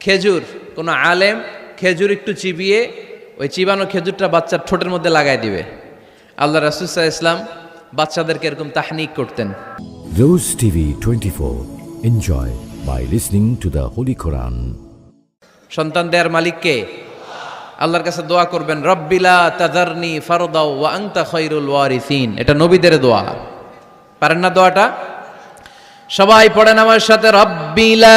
খেজুর কোনো আলেম খেজুর একটু চিবিয়ে ওই চিবানো খেজুরটা বাচ্চার ঠোঁটের মধ্যে লাগাই দিবে আল্লাহ রাসুসাহ ইসলাম বাচ্চাদেরকে এরকম তাহনিক করতেন Rose TV 24. Enjoy by listening to the Holy Quran. সন্তান দেয়ার মালিককে আল্লাহর কাছে দোয়া করবেন রব্বিলা তাদারনি ফারদাও ওয়া আনতা খৈরুল ওয়ারিসিন এটা নবীদের দোয়া পারেন না দোয়াটা সবাই পড়েন আমার সাথে রব্বিলা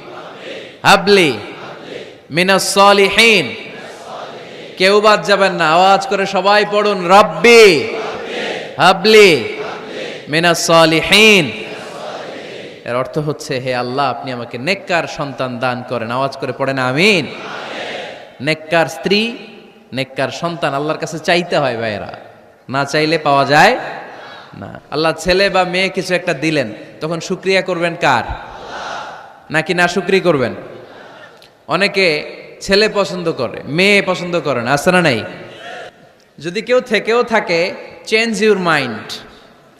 হাবলি। মিনা সলিহীন। কেউ বাদ যাবেন না। আওয়াজ করে সবাই পড়ুন, রব্বি। হাবলি। মিনা সলিহীন। এর অর্থ হচ্ছে, হে আল্লাহ, আপনি আমাকে নেককার সন্তান দান করেন। আওয়াজ করে পড়েন, আমিন। নেককার স্ত্রী, নেককার সন্তান আল্লাহর কাছে চাইতে হয় ভাইয়েরা। না চাইলে পাওয়া যায় না। আল্লাহ ছেলে বা মেয়ে কিছু একটা দিলেন, তখন শুক্রিয়া করবেন কার? নাকি না শুক্রি করবেন? অনেকে ছেলে পছন্দ করে, মেয়ে পছন্দ আছে না নাই? যদি কেউ থেকেও থাকে চেঞ্জ ইউর মাইন্ড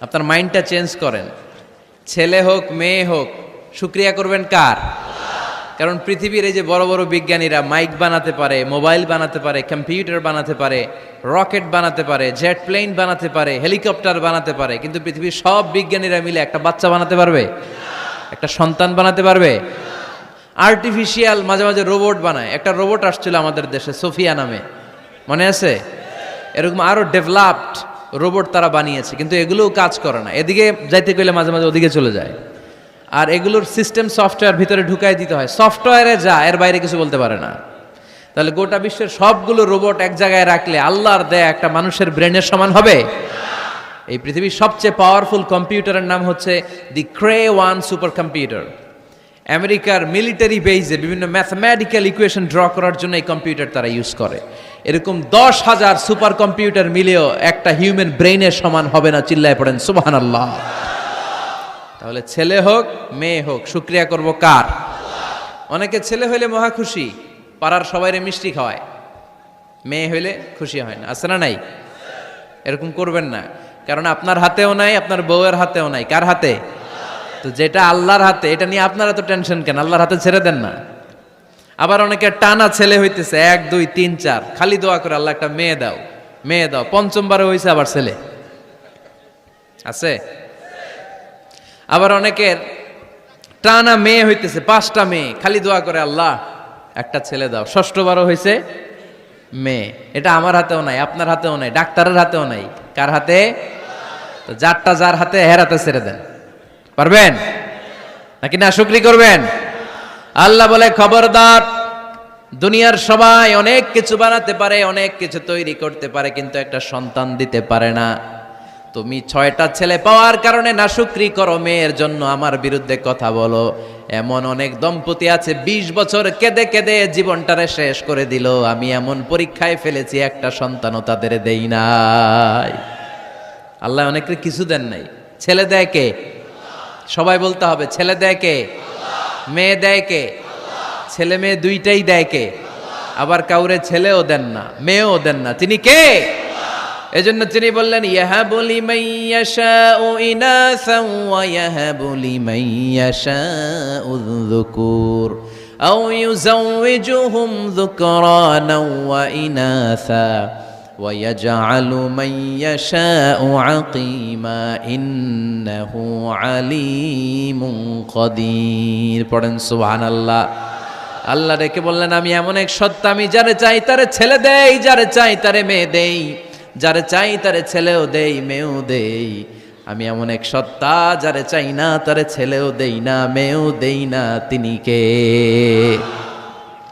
আপনার মাইন্ডটা চেঞ্জ করেন। ছেলে হোক, মেয়ে হোক, শুক্রিয়া করবেন কার? কারণ পৃথিবীর এই যে বড় বড় বিজ্ঞানীরা মাইক বানাতে পারে, মোবাইল বানাতে পারে, কম্পিউটার বানাতে পারে, রকেট বানাতে পারে, জেট প্লেন বানাতে পারে, হেলিকপ্টার বানাতে পারে, কিন্তু পৃথিবীর সব বিজ্ঞানীরা মিলে একটা বাচ্চা বানাতে পারবে? একটা সন্তান বানাতে পারবে? আর্টিফিশিয়াল মাঝে মাঝে রোবট বানায়। একটা রোবট আসছিল আমাদের দেশে, সোফিয়া নামে। মনে আছে? এরকম আরও ডেভেলপড রোবট তারা বানিয়েছে, কিন্তু এগুলোও কাজ করে না। এদিকে যাইতে গেলে মাঝে মাঝে ওদিকে চলে যায়। আর এগুলোর সিস্টেম সফটওয়্যার ভিতরে ঢুকাই দিতে হয়। সফটওয়্যারে যা, এর বাইরে কিছু বলতে পারে না। তাহলে গোটা বিশ্বের সবগুলো রোবট এক জায়গায় রাখলে আল্লাহর দেয়া একটা মানুষের ব্রেনের সমান হবে? এই পৃথিবীর সবচেয়ে পাওয়ারফুল কম্পিউটারের নাম হচ্ছে the Cray one super computer আমেরিকার মিলিটারি বেইজে বিভিন্ন ম্যাথমেটিক্যাল ইকুয়েশন ড্র করার জন্য এই কম্পিউটার তারা ইউজ করে। এরকম দশ হাজার সুপার কম্পিউটার মিলেও একটা হিউম্যান ব্রেইনের সমান হবে না, চিল্লায় পড়েন সুবাহান আল্লাহ তাহলে ছেলে হোক, মেয়ে হোক, শুক্রিয়া করব কার? অনেকে ছেলে হইলে মহা খুশি, পাড়ার সবাইরে মিষ্টি খাওয়ায়। মেয়ে হইলে খুশি হয় না, আছে না নাই? এরকম করবেন না, কারণ আপনার হাতেও নাই, আপনার বউয়ের হাতেও নাই। কার হাতে? তো যেটা আল্লাহর হাতে, এটা নিয়ে আপনারা তো টেনশন কেন? আল্লাহর হাতে ছেড়ে দেন না। আবার অনেকে টানা ছেলে হইতেছে, এক, দুই, তিন, চার। খালি দোয়া করে, আল্লাহ, একটা মেয়ে দাও মেয়ে দাও। পঞ্চমবারে হয়েছে আবার ছেলে। আছে? আবার অনেকের টানা মেয়ে হইতেছে, পাঁচটা মেয়ে। খালি দোয়া করে, আল্লাহ, একটা ছেলে দাও। ষষ্ঠবারও হয়েছে মেয়ে। এটা আমার হাতেও নাই, আপনার হাতেও নাই, ডাক্তারের হাতেও নাই। কার হাতে? তো যারটা যার হাতে হের হাতে ছেড়ে দেন। পারবেন? নাকি না, শুক্রি করবেন? আল্লাহ বলে, খবরদার, দুনিয়ার সবাই অনেক কিছু বানাতে পারে, অনেক কিছু তৈরি করতে পারে, কিন্তু একটা সন্তান দিতে পারে না। তুমি ছয়টা ছেলে পাওয়ার কারণে না শুক্রি করো, মেয়ের জন্য আমার বিরুদ্ধে কথা বলো। এমন অনেক দম্পতি আছে ২০ বছর কেঁদে কেঁদে জীবনটারে শেষ করে দিল। আমি এমন পরীক্ষায় ফেলেছি, একটা সন্তানও তাদের দেই নাই। আল্লাহ অনেকের কিছু দেন নাই। ছেলে দেয় কে? সবাই বলতে হবে, ছেলে দেয় কে? মেয়ে দেয় কে? ছেলে মেয়ে দুইটাই দেয় কে? আবার কাউরে ছেলেও দেন না, মেয়েও দেন না, তিনি কে? এজন্য তিনি বললেন, ইয়াহাবু লিমান ইয়াশাউ ইনাসান ওয়া ইয়াহাবু লিমান ইয়াশাউ যুকুর। আও ইউযাওয়িজুহুম যুকরানাও ওয়া ইনাসা। ويجعل من يشاء عقيما إنه عليم قدير পড়েন সুবহানাল্লাহ আল্লাহ ডেকে বললেন আমি এমন এক সত্তা আমি যারে চাই তারে ছেলে দেই যারে চাই তারে মেয়ে দেই যারে চাই তারে ছেলেও দেই মেয়েও দেই আমি এমন এক সত্তা যারে চাই না তারে ছেলেও দেই না মেয়েও দেই না তিনি কে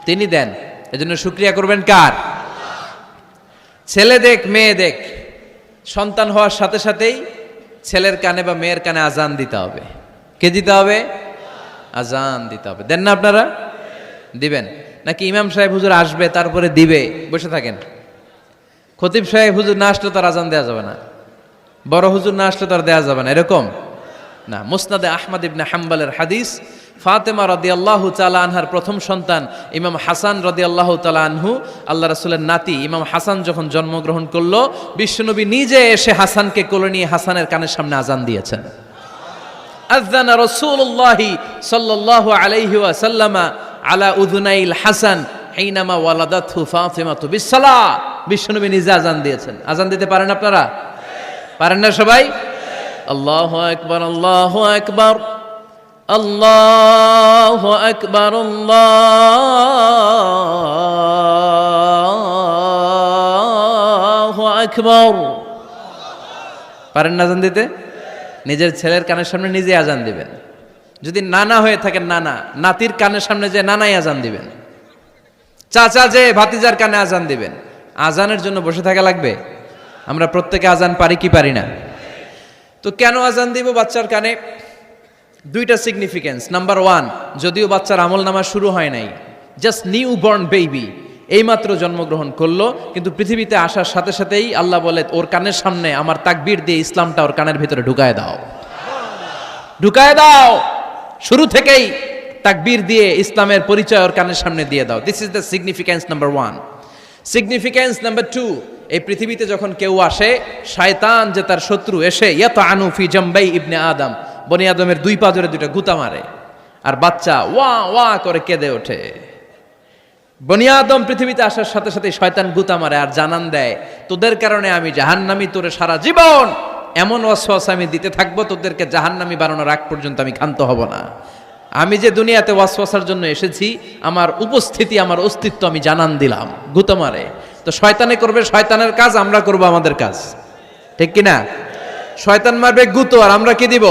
তিনি দেন এজন্য শুক্রিয়া করবেন কার ছেলে দেখ, মেয়ে দেখ। সন্তান হওয়ার সাথে সাথেই ছেলের কানে বা মেয়ের কানে আজান দিতে হবে। কে দিতে হবে? আজান দিতে হবে। দেন না আপনারা? দিবেন। নাকি ইমাম সাহেব হুজুর আসবে, তারপরে দিবে? বসে থাকেন। খতিব সাহেব হুজুর না আসলে তার আজান দেওয়া যাবে না। বড় হুজুর না আসলে তার দেওয়া যাবে না। এরকম? না। মুসনাদে আহমদ ইবনে হাম্বালের হাদিস ফাতেমা রদি আল্লাহ আনহার প্রথম সন্তান ইমাম হাসান রদি আল্লাহ আনহু। আল্লাহ রাসুলের নাতি ইমাম হাসান যখন জন্মগ্রহণ করল, বিশ্বনবী নিজে এসে হাসানকে কোলে নিয়ে হাসানের কানের সামনে আজান দিয়েছেন। আজান রসুল্লাহি সাল্লাহ আলাইহি ওয়াসাল্লামা আলা উদুনাইল হাসান হাইনামা ওয়ালাদাতহু ফাতিমাতু বিসসালা বিশ্বনবী নিজে আজান দিয়েছেন। আজান দিতে পারেন আপনারা? পারেন না সবাই? আল্লাহ আকবার আল্লাহ আকবার। আল্লাহু আকবার আকবার। পারেন না আজান দিতে? নিজের ছেলের কানের সামনে নিজে আজান দিবেন। যদি নানা হয়ে থাকেন নানা, নাতির কানের সামনে যে নানাই আজান দিবেন। চাচা যে ভাতিজার কানে আজান দিবেন। আজানের জন্য বসে থাকা লাগবে? আমরা প্রত্যেকে আজান পারি কি পারি না? তো কেন আজান দিব বাচ্চার কানে? দুইটা সিগনিফিকেন্স নাম্বার ওয়ান যদিও বাচ্চার আমল নামা শুরু হয় নাই জাস্ট নিউ বর্ন বেবি এইমাত্র জন্মগ্রহণ করল, কিন্তু পৃথিবীতে আসার সাথে সাথেই আল্লাহ বলে, ওর কানের সামনে আমার তাকবির দিয়ে ইসলামটা ওর কানের ভিতরে ঢুকায় দাও। ঢুকায় দাও! শুরু থেকেই তাকবির দিয়ে ইসলামের পরিচয় ওর কানের সামনে দিয়ে দাও। This is the significance number one significance number two এই পৃথিবীতে যখন কেউ আসে, শয়তান যে তার শত্রু, এসে ইয়াত আনুফি জম্বাই ইবনে আদম। বনি আদমের দুই পা ধরে দুইটা গুতা মারে, আর বাচ্চা ওয়া ওয়া করে কেঁদে ওঠে। বনি আদম পৃথিবীতে আসার সাথে সাথে শয়তান গুতা মারে আর জানান দেয়, তোদের কারণে আমি জাহান্নামি তোরে সারা জীবন, এমন ওয়াসওয়াস আমি দিতে থাকব, তোদেরকে জাহান্নামি বানানোর আগ পর্যন্ত আমি ক্ষান্ত হব না। আমি যে দুনিয়াতে ওয়াসওয়াসার জন্য এসেছি, আমার উপস্থিতি, আমার অস্তিত্ব আমি জানান দিলাম। গুতো মারে। তো শয়তানে করবে, শয়তানের কাজ, আমরা করব আমাদের কাজ। ঠিক কি না শয়তান মারবে গুতো, আর আমরা কি দিব?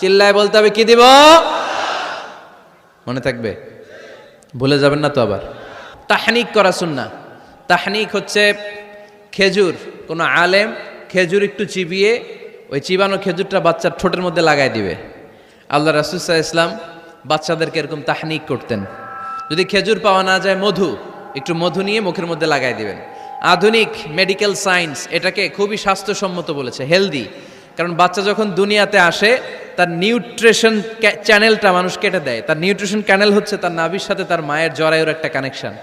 চিল্লায় বলতে হবে, কি দিব? মনে থাকবে? ভুলে যাবেন না তো আবার। তাহনিক করা শুননা তাহনিক হচ্ছে খেজুর, কোনো আলেম খেজুর একটু চিবিয়ে ওই চিবানো খেজুরটা বাচ্চার ঠোঁটের মধ্যে লাগাই দিবে। আল্লাহ রাসুসাহ ইসলাম বাচ্চাদেরকে এরকম তাহনিক করতেন। যদি খেজুর পাওয়া না যায়, মধু, একটু মধু নিয়ে মুখের মধ্যে লাগাই দিবেন। আধুনিক মেডিকেল সায়েন্স এটাকে খুবই স্বাস্থ্যসম্মত বলেছে হেলদি কারণ বাচ্চা যখন দুনিয়াতে আসে তার নিউট্রিশন চ্যানেলটা মানুষ কেটে দেয়। তার নিউট্রিশন ক্যানেল হচ্ছে তার নাভির সাথে তার মায়ের জরায়ুর একটা কানেকশন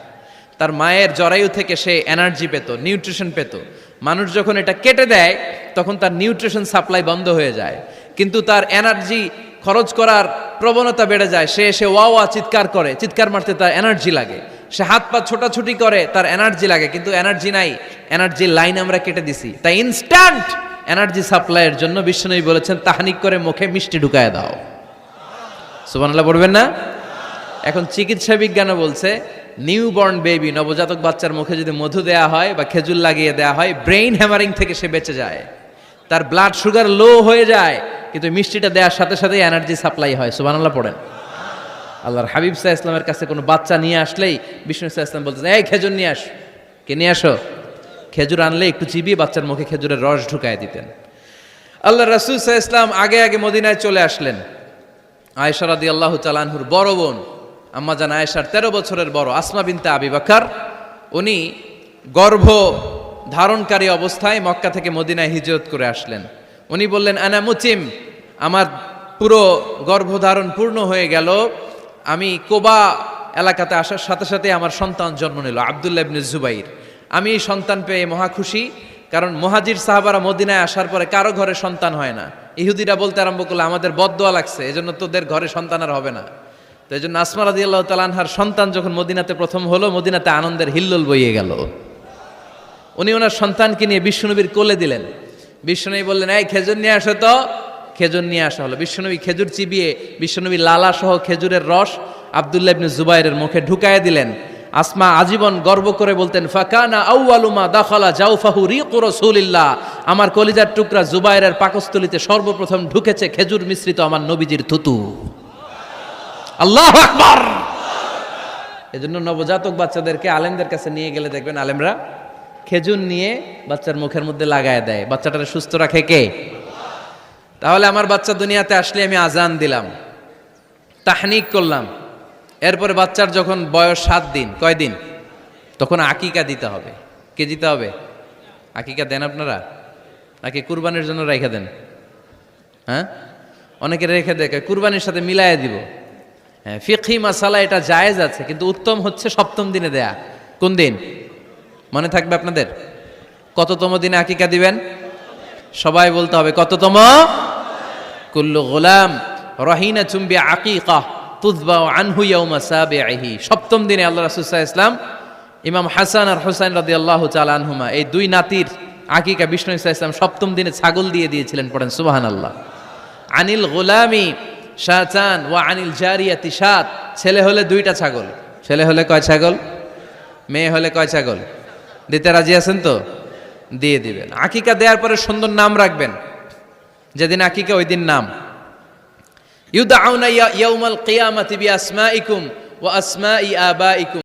তার মায়ের জরায়ু থেকে সে এনার্জি পেত নিউট্রিশন পেত। মানুষ যখন এটা কেটে দেয়, তখন তার নিউট্রিশন সাপ্লাই বন্ধ হয়ে যায়। কিন্তু তার এনার্জি খরচ করার প্রবণতা বেড়ে যায়। সে এসে ওয়া ওয়া চিৎকার করে। চিৎকার মারতে তার এনার্জি লাগে। সে হাত পা ছোটাছুটি করে, তার এনার্জি লাগে, কিন্তু এনার্জি নাই। এনার্জি লাইন আমরা কেটে দিছি। তাই ইনস্ট্যান্ট এনার্জি সাপ্লাইয়ের জন্য বিশ্বনবী বলেছেন, তাহানিক করে মুখে মিষ্টি ঢুকায় দাও। সুবহানাল্লাহ পড়বেন না? এখন চিকিৎসা বিজ্ঞানও বলছে নিউ বর্ন বেবি নবজাতক বাচ্চার মুখে যদি মধু দেয়া হয় বা খেজুর লাগিয়ে দেয়া হয় ব্রেইন হ্যামারিং থেকে সে বেঁচে যায়। তার ব্লাড সুগার লো হয়ে যায়, কিন্তু মিষ্টিটা দেওয়ার সাথে সাথে এনার্জি সাপ্লাই হয়। সুবহানাল্লাহ পড়েন। আল্লাহর হাবিব সাহা ইসলামের কাছে কোনো বাচ্চা নিয়ে আসলেই বিষ্ণু সাহা ইসলাম বলতেছে, এই খেজুর নিয়ে আস। কে নিয়ে আসো? খেজুর আনলে একটু চিবিয়ে বাচ্চার মুখে খেজুরের রস ঢুকায় দিতেন। আল্লাহ রাসুল সাহা ইসলাম আগে আগে মদিনায় চলে আসলেন। আয়েশা রাদি আল্লাহ তালানহুর বড় বোন, আম্মা জান আয়েশার তেরো বছরের বড় আসমা বিনতে আবি বাকার, উনি গর্ভ ধারণকারী অবস্থায় মক্কা থেকে মদিনায় হিজরত করে আসলেন। উনি বললেন, আনা মুচিম আমার পুরো গর্ভধারণ পূর্ণ হয়ে গেল আমি কোবা এলাকাতে আসার সাথে সাথে আমার সন্তান জন্ম নিল, আবদুল্লাহ ইবনে জুবাইর। আমি এই সন্তান পেয়ে মহা খুশি, কারণ মহাজির সাহাবারা মদিনায় আসার পরে কারও ঘরে সন্তান হয় না। ইহুদিরা বলতে আরম্ভ করলে, আমাদের বদোয়া লাগছে, এজন্য তোদের ঘরে সন্তান আর হবে না। তো এই জন্য আসমা রাদি আল্লাহ তালানহার সন্তান যখন মদিনাতে প্রথম হলো, মদিনাতে আনন্দের হিল্লোল বইয়ে গেল। উনি ওনার সন্তানকে নিয়ে বিশ্বনবীর কোলে দিলেন। বিশ্বনবী বললেন, এই খেজুর নিয়ে আসো তো। খেজুর নিয়ে আসা হলো। বিশ্বনবী খেজুর চিবিয়ে, বিশ্বনবী লালা সহ খেজুরের রস আবদুল্লাহ ইবনে জুবাইরের মুখে ঢুকায় দিলেন। আসমা আজীবন গর্ব করে বলতেন, ফাকানা আউয়ালুমা দাখালা জাউফাহু রিকু রাসূলিল্লাহ। আমার কলিজার টুকরা জুবাইরের পাকস্থলিতে সর্বপ্রথম ঢুকেছে খেজুর মিশ্রিত আমার নবীজির থুতু। আল্লাহু আকবার! এজন্য নবজাতক বাচ্চাদেরকে আলেমদের কাছে নিয়ে গেলে দেখবেন আলেমরা খেজুর নিয়ে বাচ্চার মুখের মধ্যে লাগায় দেয়। বাচ্চাটারে সুস্থ রাখে কে? তাহলে আমার বাচ্চা দুনিয়াতে আসলে আমি আজান দিলাম, তাহনিক করলাম। এরপরে বাচ্চার যখন বয়স সাত দিন, কয় দিন? তখন আকিকা দিতে হবে। কে দিতে হবে? আকিকা দেন আপনারা? নাকি কুরবানির জন্য রেখে দেন? হ্যাঁ? অনেকে রেখে দেখে কুরবানির সাথে মিলাইয়া দিব। হ্যাঁ ফিকি মাসালা এটা জায়েজ আছে, কিন্তু উত্তম হচ্ছে সপ্তম দিনে দেয়া। কোন দিন? মনে থাকবে আপনাদের? কততম দিনে আকিকা দিবেন? সবাই বলতে হবে কততম কুল্লু গোলাম রহিনা চুম্বি আকিকা তুজবা আনহু ইয়াউমা সাবিহি সপ্তম দিনে আল্লাহ রাসূল ইসলাম ইমাম হাসান আর হুসাইন রাদিয়াল্লাহু তাআলা আনহুমা, এই দুই নাতির আকিকা বিষ্ণু ইসা ইসলাম সপ্তম দিনে ছাগল দিয়ে দিয়েছিলেন পড়েন, সুবহানাল্লাহ। আনিল গোলামি শাহচান ওয়া আনিল জারিয়াতি সাত ছেলে হলে দুইটা ছাগল। ছেলে হলে কয় ছাগল? মেয়ে হলে কয় ছাগল? দিতে রাজি আছেন তো? দিয়ে দিবেন। আকিকা দেওয়ার পরে সুন্দর নাম রাখবেন। যেদিন আকিকা ওই দিন নাম। ইউদাউনা ইয়াউমাল কিয়ামাতি বিআসমাইকুম ওয়া আসমাই আবাইকুম।